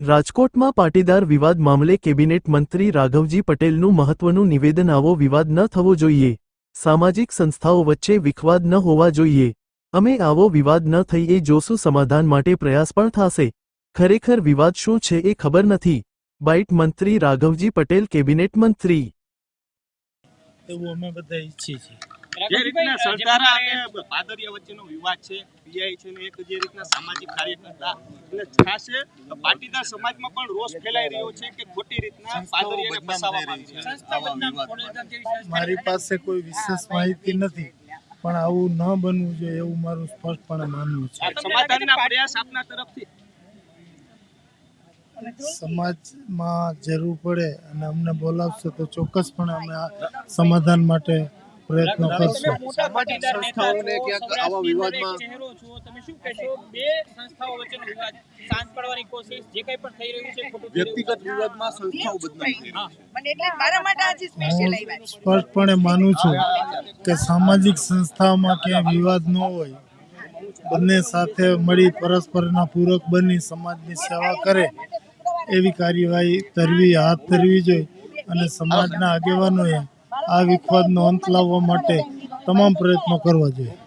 રાજકોટમાં પાટીદાર વિવાદ મામલે કેબિનેટ મંત્રી રાઘવજી પટેલનું મહત્વનું નિવેદન આવો વિવાદ ન થવો જોઈએ. સામાજિક સંસ્થાઓ વચ્ચે વિખવાદ ન હોવા જોઈએ. અમે આવો વિવાદ ન થઈ એ જોશું સમાધાન માટે પ્રયાસ પણ થશે. ખરેખર વિવાદ શું છે એ ખબર નથી. બાઇટ મંત્રી રાઘવજી પટેલ કેબિનેટ મંત્રી. એવું અમે બધા ઈચ્છીએ છીએ. જે રીતના સરદારા અને પાદરિયા વચ્ચેનો વિવાદ છે પીઆઈ છે ને એક જે રીતના સામાજિક કાર્યકર્તા અને ખાસ પાટીદાર સમાજમાં પણ રોષ ફેલાઈ રહ્યો છે કે ખોટી રીતના પાદરિયાને ફસાવવામાં આવી મારી પાસે કોઈ વિશેષ માહિતી નથી. પણ આવું ન બનવું જોઈએ એવું મારું સ્પષ્ટપણે માનવું છે. સમાધાનના પ્રયાસ આપના તરફથી. સમાજમાં જરૂર પડે અને અમને બોલાવશે તો ચોક્કસપણે અમે સમાધાન માટે પ્રયત્નો કરશું. સામાજિક સંસ્થાઓને ક્યાંક આવા વિવાદમાં ચહેરો છો તમે શું કહેશો? બે સંસ્થાઓ વચ્ચેનો વિવાદ શાંત પાડવાની કોશિશ જે કંઈ પણ થઈ રહ્યું છે ખોટું થઈ રહ્યું છે. વ્યક્તિગત વિવાદમાં સંસ્થાઓ બદનામ થઈ મને એટલે મારા માટે આજે સ્પેશિયલ આવ્યા છે. સ્પષ્ટપણે માનું છું કે સામાજિક સંસ્થાઓમાં ક્યાંય વિવાદ ન હોય. બંને સાથે મળી પરસ્પરના પૂરક બની સમાજની સેવા કરે એવી કાર્યવાહી ધરવી હાથ ધરવી જોઈએ અને સમાજના આગેવાનોએ આ વિખવાદનો અંત લાવવા માટે તમામ પ્રયત્નો કરવા જોઈએ.